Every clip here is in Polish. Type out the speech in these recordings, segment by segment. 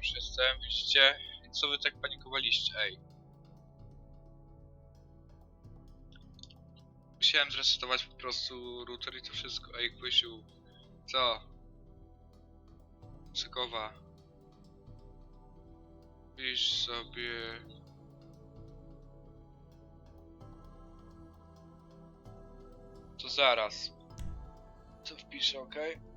już jestem, widzicie? Co wy tak panikowaliście, ej? Musiałem zresetować po prostu router i to wszystko. Ej, Kusiu, co? Cykowa. Pisz sobie... To zaraz. Co wpiszę, ok? No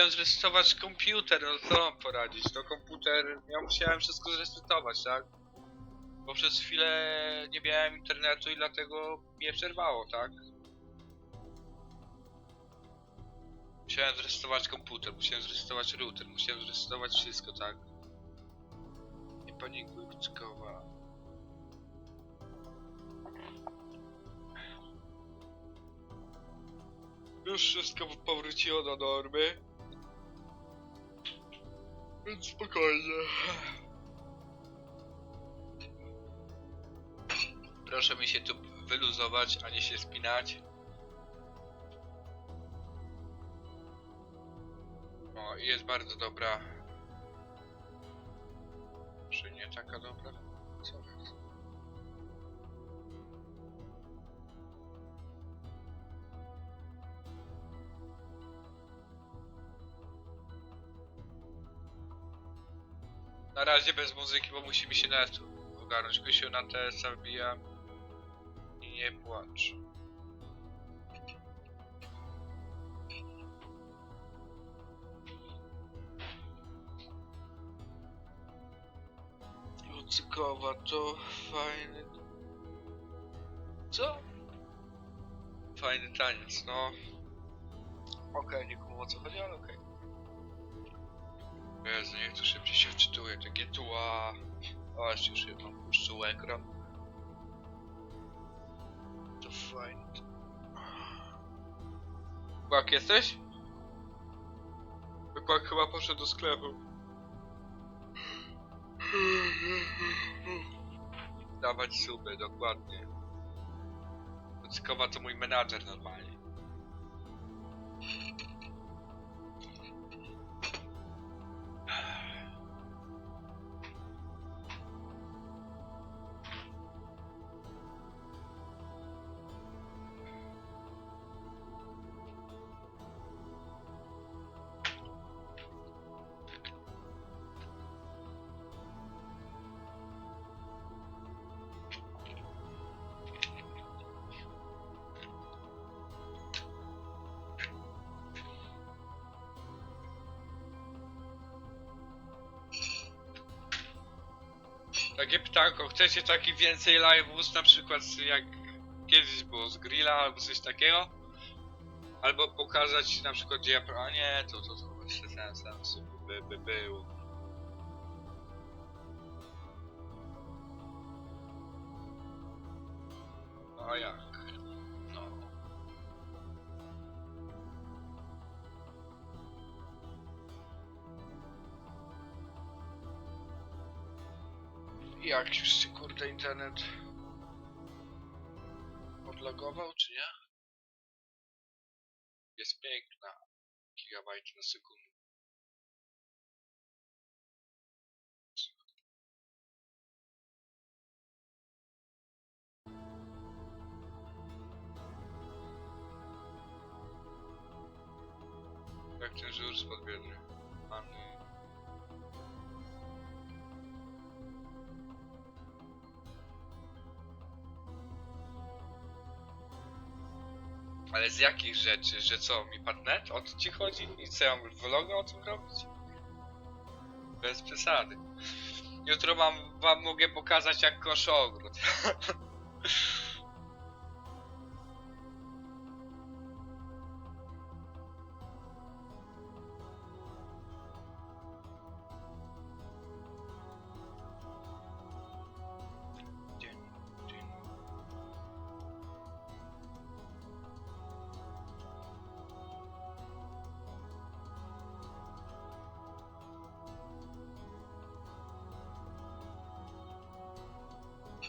musiałem zresetować komputer, no co mam poradzić? To komputer, ja musiałem wszystko zresetować, tak? Bo przez chwilę nie miałem internetu i dlatego mnie przerwało, tak? Musiałem zresetować komputer, musiałem zresetować router, musiałem zresetować wszystko, tak? Nie panikuj, Kuckowa. Już wszystko powróciło do normy. Więc spokojnie. Proszę mi się tu wyluzować, a nie się spinać. O, jest bardzo dobra. Czy nie taka dobra? Co jest? Na razie bez muzyki, bo musimy się na ogarnąć. Kysiu na TS wbija. I nie płacz. Lucykowa to fajny... Co? Fajny taniec, no. Okej, nie kumam o co chodzi, ale okej. Jezu, niech to szybciej się wczytuje, takie tła. O, jeszcze już jedną puszczył ekran. To fajnie. Kłak jesteś? Kłak chyba poszedł do sklepu. Dawać suby, dokładnie. Cykowa to mój menadżer normalnie. Takie pytanko, chcecie taki więcej live'ów, na przykład jak kiedyś było z grilla albo coś takiego? Albo pokazać na przykład gdzie ja... pro- A nie, to to, to ten sens by, by był. No a jak? Jak już się kurde internet odlogował, czy nie? Jest piękna. Gigabajt na sekundę. Z jakich rzeczy? Że co, mi padnet? O to ci chodzi? I co, ja mam o tym robić? Bez przesady. Jutro mam, wam mogę pokazać jak koszę ogród.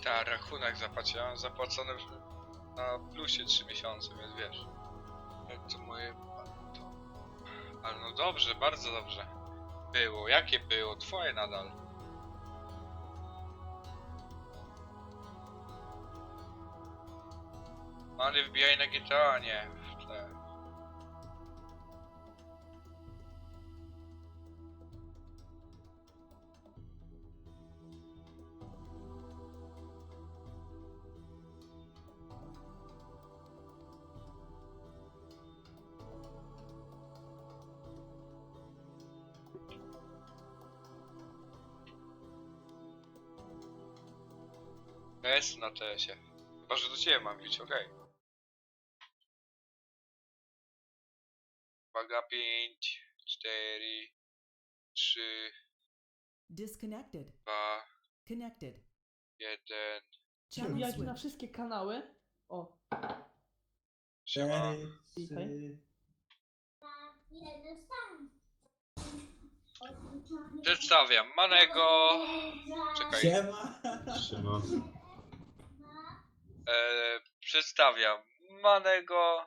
Ta, rachunek zapłaciłem, zapłacony w, na plusie 3 miesiące, więc wiesz. Jak to moje... To... Ale no dobrze, bardzo dobrze. Było, jakie było? Twoje nadal. Many wbijaj na GTA, nie. Jest na TS-ie. Chyba, że do ciebie mam bić, okej. Uwaga, 5, 4, 3, Disconnected. 2, Connected. 1. Channel Wbijać na switch. wszystkie kanały. O, Siema. Cztery, Witaj. trzy... Przedstawiam Manego. Czekaj. Siema! Siema. E, przedstawiam Manego.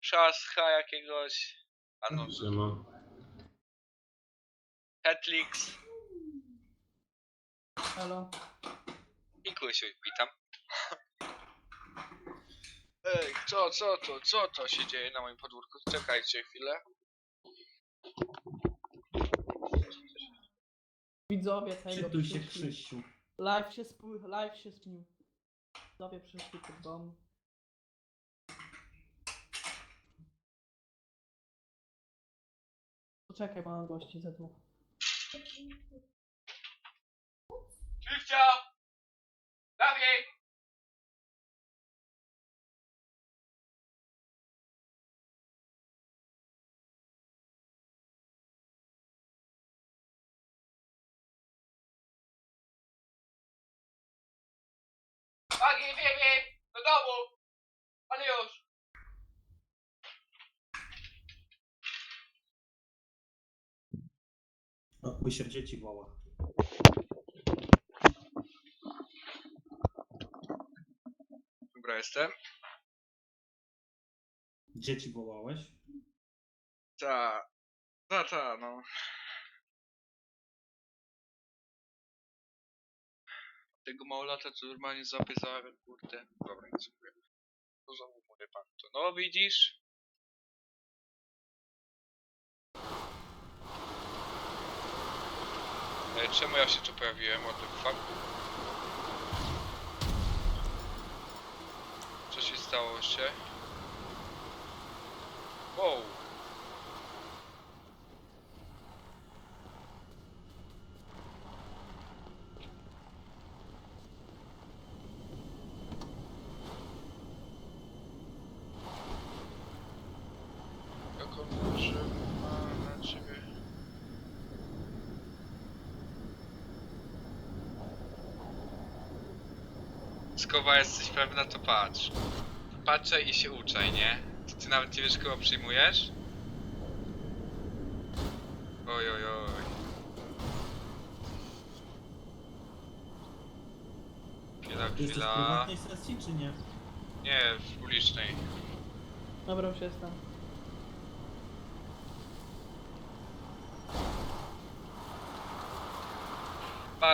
Szascha jakiegoś. A no, Siema. Hetlix elo. i Kusiu, witam. Ej, co, co to, co to się dzieje na moim podwórku? Czekajcie chwilę. Widzowie tego Czytuj się. Krzysiu. Live się spój, live się śnił. Widzowie przyszli pod dom. Poczekaj, mam gości ze dwóch. Agi, biegnie! Do domu! Ale już! O, Łysier dzieci woła. Dobra, jestem. Dzieci wołałeś? Ta. Ta, ta, no. Tego małolata to normalnie złapie za kurde. Dobra, nie dziękuję. To znowu mówię pan to. No widzisz? E, czemu ja się tu pojawiłem? What the fuck? Co się stało jeszcze? Wow. Jak on może ma na ciebie? Skowa jesteś pewna, to patrz. Patrzę i się uczaj, nie? Ty nawet nie wiesz kogo przyjmujesz? Oj, oj, oj. Chwila, Ty jesteś w chwila. prywatnej sesji, czy nie? Nie, w ulicznej. Dobra, już jestem.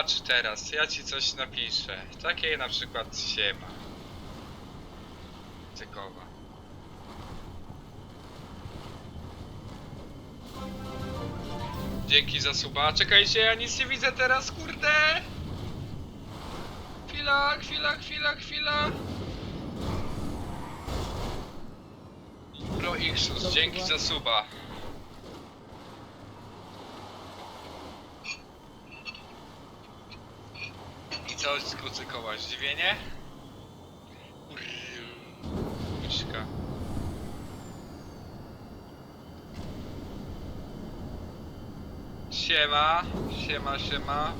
Patrz teraz, ja ci coś napiszę. Takie na przykład siema. Cykowa. Dzięki za suba. Czekajcie, ja nic nie widzę teraz, kurde! Chwila, chwila, chwila, chwila. Pro Ixus, dzięki za suba. I co Zdziwienie? Myszka. Siema, siema, siema.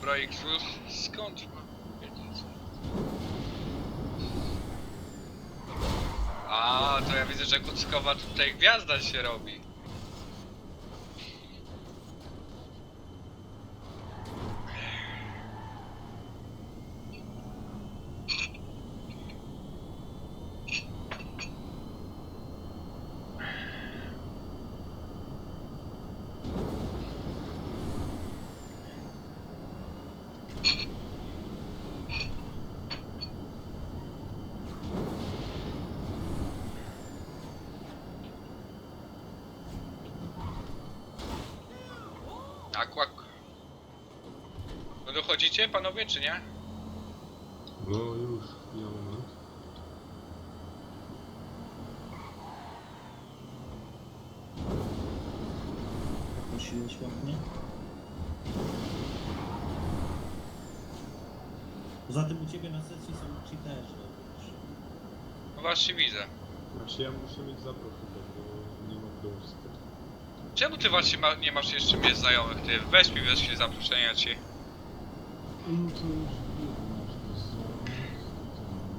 Projexus, skąd mam? A, to ja widzę, że kucykowa tutaj gwiazda się robi. Panowie, czy nie? No już, ja moment. Prosiłeś ładnie. Poza tym u ciebie na sesji są cheaterzy. No właśnie widzę. Znaczy ja muszę mieć zaproszonek, bo nie mam dołóżka. Czemu ty właśnie ma, nie masz jeszcze mnie znajomych? Ty weź mi wyszli zaproszenia ci. No to już wiem, że to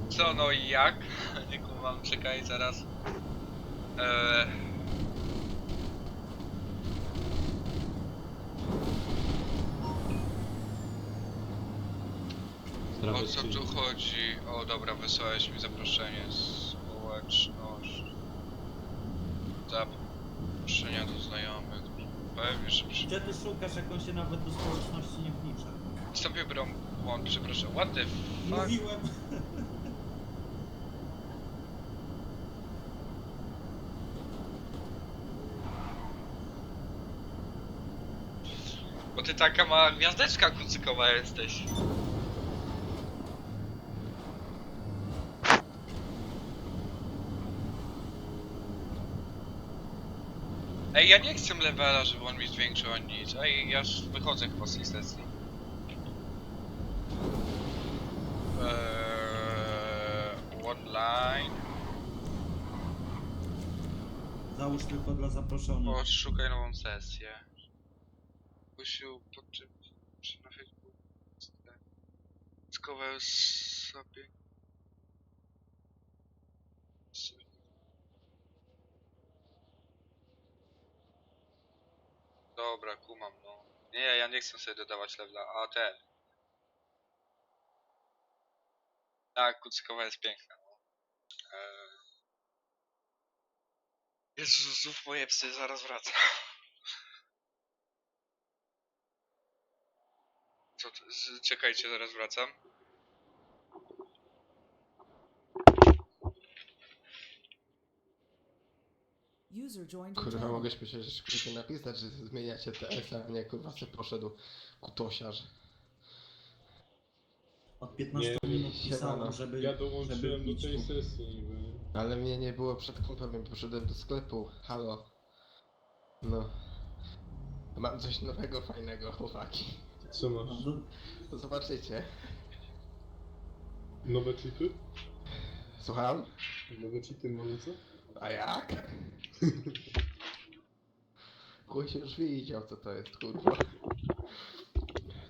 Co no i jak? Nie kumam, czekaj zaraz. Eee, o co tu chodzi? O dobra, wysłałeś mi zaproszenie. Społeczność. Zaproszenia do znajomych. Pewnie, że przy... Gdzie ty szukasz, jak on się nawet do społeczności nie wlicza? Wstąpię błąd, przepraszam. What the fuck? Mówiłem. Bo ty taka mała gwiazdeczka kucykowa jesteś. Ej, ja nie chcę levela, żeby on mi zwiększył ani nic. Ej, ja już wychodzę chyba z tej sesji. Online. Załóż tylko dla zaproszonych. Poszukaj nową sesję. Kusiu, pod czym? Czy na Facebooku? Skował sobie. Dobra, kumam, no. Nie, ja nie chcę sobie dodawać levela, a ten. Tak, kucykowa jest piękna. Jezu, znów moje psy, zaraz wracam. Co czekajcie, zaraz wracam. Kurwa, mogę śmiesznie szybko napisać, że zmieniacie TS, a nie kurwa se poszedł kutosiarz. Od 15 Nie, minut pisałem, żeby... Ja dołączyłem żeby do tej sesji niby. Ale mnie nie było przed kompem, poszedłem do sklepu. Halo. No. Mam coś nowego, fajnego, chłopaki. Co masz? No, Zobaczycie. Nowe cheaty? Słucham? Nowe cheaty mamy co? A jak? Chuj się już widział, co to jest, kurwa.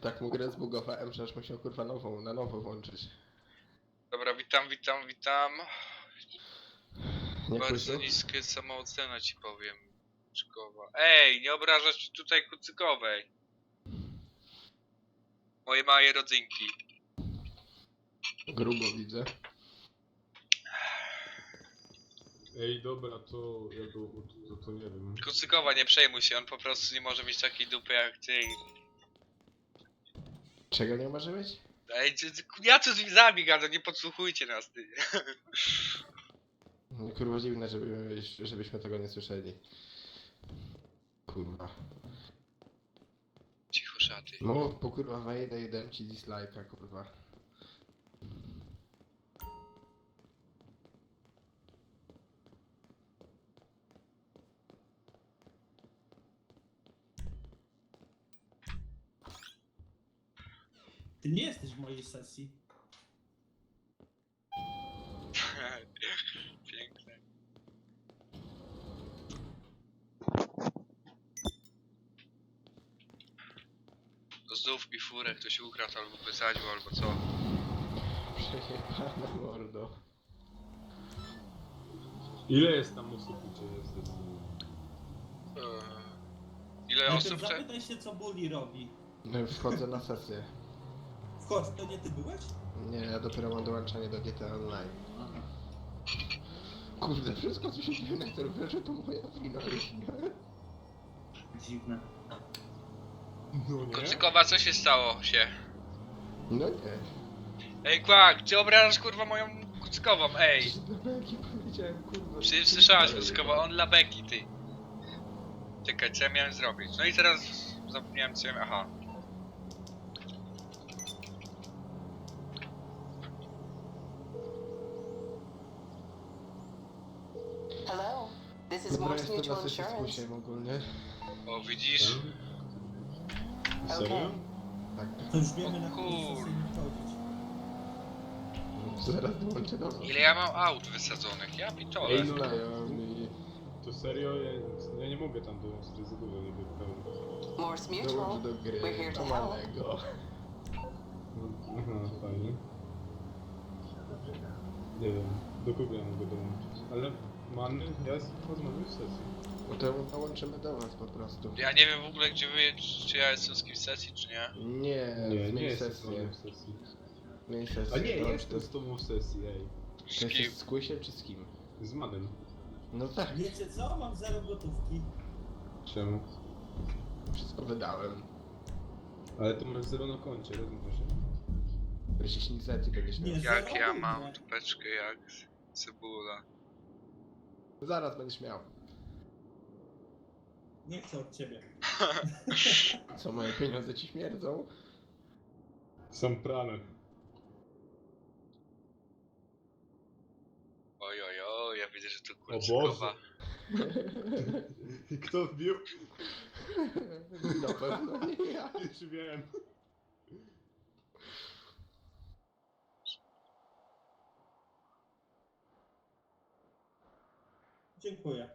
Tak mu grę zbugowałem, że aż musiał kurwa nową, na nowo włączyć. Dobra, witam, witam, witam. Nie Bardzo Kusiu? niskie samoocena ci powiem. Kucykowa. Ej, nie obrażać tutaj kucykowej. Moje małe rodzynki. Grubo widzę. Ej, dobra, to ja do, to, to nie wiem. Kucykowa, nie przejmuj się, on po prostu nie może mieć takiej dupy jak ty. Czego nie może być? Ej, ty, ty, ja z widzami gadam, nie podsłuchujcie nas, ty. No, Kurwa dziwne, żeby, żebyśmy tego nie słyszeli. Kurwa. Cicho szaty. No, po kurwa wejdę i dam ci dislike'a, kurwa. Ty nie jesteś w mojej sesji. Piękne. To znów mi furę ktoś ukradł albo wysadził albo co. Przejebana mordo. Ile jest tam osób, gdzie jest? Eee, Ile Najpierw osób te... zapytaj się, co Bully robi. No, Wchodzę na sesję. To nie ty byłeś? Nie, ja dopiero mam dołączanie do GTA Online. Kurde, wszystko co się dzieje na serwerze to moja wina? Dziwne. No nie? Kocykowa, co się stało się? No nie. Ej, Kłak, ty obrażasz kurwa moją kucykową, ej! Przecież na powiedziałem, kurwa. Przecież kucykowa, on dla beki, ty. Czekaj, co ja miałem zrobić? No i teraz zapomniałem co ja miałem. Aha. Is Dobra, Morse jestem na Mutual sesji z Insurance. ogólnie. O, widzisz? Serio? Tak. To już wiemy na którą kur- sesję nie wchodzić. Zaraz dołączę do. Ile ja mam aut wysadzonych? Ja pitole. Ej, no. Znajomi. To serio? Ja, ja nie mogę tam dołączyć, to jest za dużo niby pełno. Morse Mutual. Dołączę do gry. We're here to help. Normalnego. Aha, fajnie. Nie wiem, do kogo ja mogę dołączyć. Ale Manny, ja rozmawiam w sesji. No to dołączymy do was po prostu. Ja nie wiem w ogóle gdzie wy, czy ja jestem z kimś w sesji, czy nie. Nie, Nie, nie zmień jestem z sesję. tobą w sesji. Zmień sesję. A nie, Dobrze, jestem to- z tobą w sesji, ej. To Z kim? z kusiem czy z kim? Z Manem. No tak, Wiecie co? Mam zero gotówki. Czemu? wszystko wydałem. Ale to masz zero na koncie, rozumiesz? Jeśli nic sesji będziesz miał. Nie. Jak ja mam tupeczkę jak cebula. Zaraz będziesz miał. Nie chcę od ciebie. Co, moje pieniądze ci śmierdzą? Są prane. Oj, oj, oj, ja widzę, że to Boże. kurczykowa. I kto wbił? Na pewno nie ja. Już wiem. Dziękuję.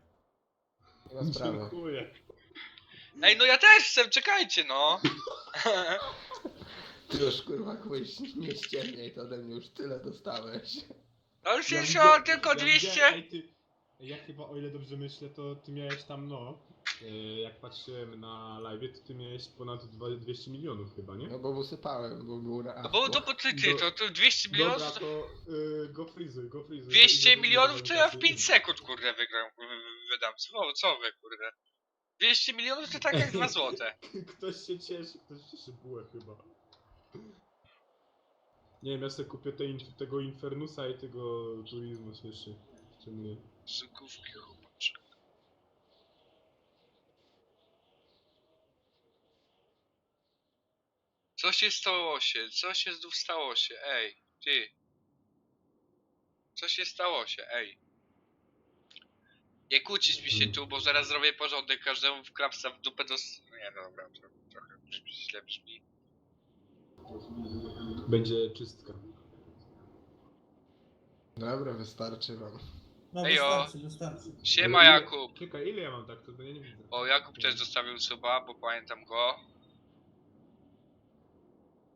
Nie ma sprawy. Dziękuję. Ej, no ja też chcę, czekajcie no! Już kurwa chuj, nie ściemniej, to ode mnie już tyle dostałeś. Ale już Ja o, tylko ja 200! widziałem- Ej, ty, ja chyba o ile dobrze myślę, to ty miałeś tam no. E, Jak patrzyłem na live, to ty miałeś ponad dwa- 200 milionów chyba, nie? No bo usypałem, bo był na No bo to po ty, ty, to, to 200 Dobra, milionów, to to y, go frizuj, go frizuj. 200 Ile- ile milionów to ja w kasy? 5 sekund kurde wygram, wy- wy- wydam, co, co wy kurde. 200 milionów to tak jak 2 złote. Ktoś się cieszy, ktoś cieszy bułę chyba. Nie wiem, ja sobie kupię te, tego Infernusa i tego turizmu śmieszy. Czemu nie? Co się stało się? Co się znów stało się? Ej, ty. Co się stało się? Ej. Nie kłócić mi się tu, bo zaraz zrobię porządek, każdemu w klapsa w dupę dos... No nie, no dobra, to trochę brzmi, źle brzmi. Będzie czystka. Dobra, wystarczy wam. No Ejo. wystarczy, wystarczy. Siema Jakub. Czekaj, ile ja mam tak? To ja nie widzę. O, Jakub też zostawił suba, bo pamiętam go.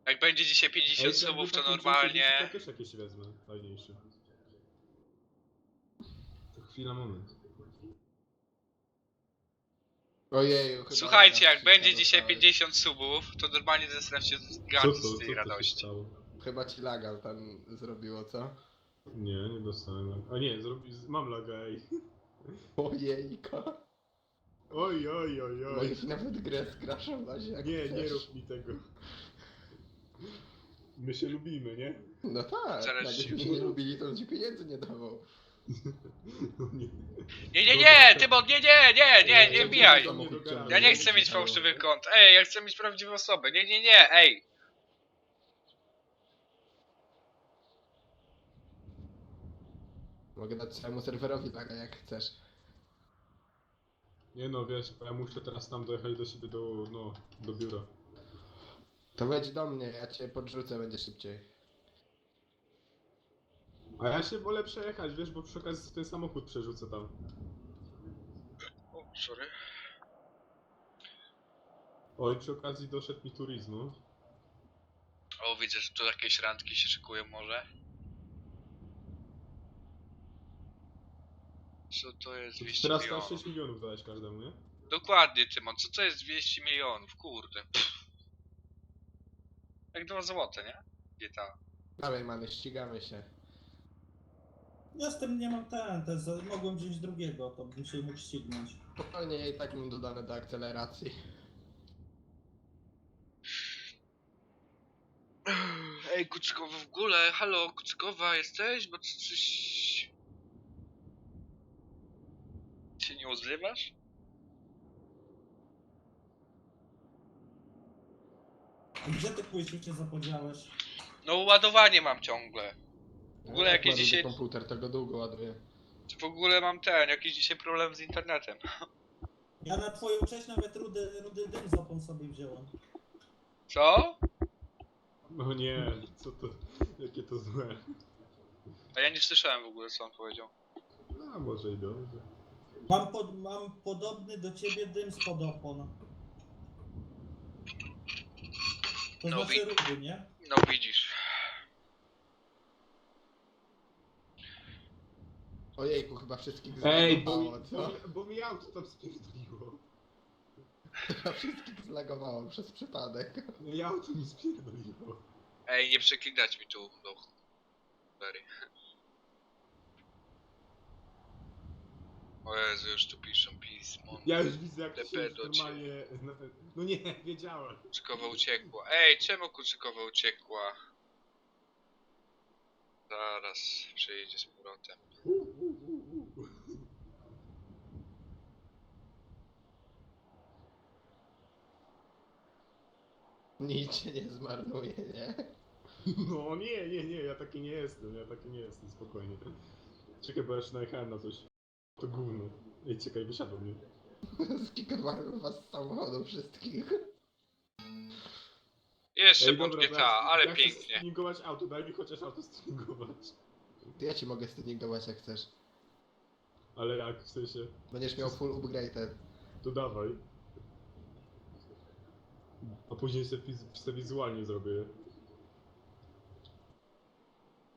Jak będzie dzisiaj 50 Ej, subów, to normalnie... to też jakieś wezmę, fajniejsze. To chwila, moment. Ojeju, chyba Słuchajcie, ja jak będzie dzisiaj dostałem. 50 subów, to normalnie zesram się z Co to? z Co tej to się radości. stało? Chyba ci laga tam zrobiło, co? Nie, nie dostałem laga. A nie, zrobi... mam laga, ej. Ojejko. Oj, oj, oj, oj. Możesz nawet grę skraszować jak Nie, chcesz. nie rób mi tego. My się lubimy, nie? No tak, Zaraz jakbyśmy się- nie lubili, to on ci pieniędzy nie dawał. No nie. Nie, nie, nie, Tymon, nie, nie, nie, nie, nie wbijaj. Ja nie chcę mieć fałszywych kont. Ej, ja chcę mieć prawdziwe osoby. Nie, nie, nie, ej. Mogę dać całemu serwerowi laga jak chcesz. Nie no, wiesz, bo ja muszę teraz tam dojechać do siebie do, no, do biura. To wejdź do mnie, ja cię podrzucę, będzie szybciej. A ja się wolę przejechać, wiesz, bo przy okazji ten samochód przerzucę tam. O, sorry. Oj, przy okazji doszedł mi turizmu. O, widzę, że tu jakieś randki się szykują może. Co to jest 200 Teraz na milionów? 6 milionów dałeś każdemu, nie? Dokładnie, Tymon, co to jest 200 milionów? Kurde. Pff. Jak 2 złote, nie? GTA. Dawaj mamy, ścigamy się. Ja z tym nie mam ten, ten za- mogłem wziąć drugiego, to bym się mógł ścignąć. Spokojnie, ja i tak mam dodane do akceleracji. Ej, Kuczkowa w ogóle, halo, Kuczkowa jesteś? Bo ty coś... Się nie odzywasz? A Gdzie ty pójść się zapodziałeś? No ładowanie mam ciągle. W ogóle Jak jakiś ładuję dzisiaj- komputer, to go długo ładuje. W ogóle mam ten, jakiś dzisiaj problem z internetem. Ja na twoją cześć nawet rudy, rudy dym z opon sobie wziąłem. Co? No nie, co to, jakie to złe. A ja nie słyszałem w ogóle co on powiedział. No, może i dobrze. Mam, pod, mam podobny do ciebie dym spod opon. To No znaczy wi- rudy, nie? No widzisz. Ojejku, chyba wszystkich Ej, bo zlagowało, bo, co? mi- bo mi auto tam spierdoliło. Chyba wszystkich zlagowało przez przypadek. Mi auto mi spierdoliło. Ej, nie przeklinać mi tu do cholery. O Jezu, już tu piszą pismo. Ja już widzę jak się normalnie... No nie, wiedziałem. Kurczykowa uciekła. Ej, czemu kurczykowa uciekła? Zaraz przyjdzie z powrotem. U, u, u, u. Nic się nie zmarnuje, nie? No nie, nie, nie, ja taki nie jestem, ja taki nie jestem, spokojnie. Czekaj, bo ja jeszcze najechałem na coś. To gówno. Ej, czekaj, wysiadło mnie. Skikowałem was z samochodu wszystkich. Jeszcze Ej, GTA, ja- ale pięknie. Streamingować auto, daj mi chociaż auto streamingować. To ja ci mogę stuningować jak chcesz. Ale jak, w sensie, Będziesz miał full upgrade. to dawaj. A później sobie, fiz- sobie wizualnie zrobię.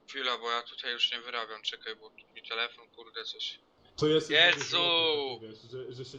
Chwila, bo ja tutaj już nie wyrabiam, czekaj, bo mi telefon, kurde, coś. To jest... Jezu! Wiesz, że, że się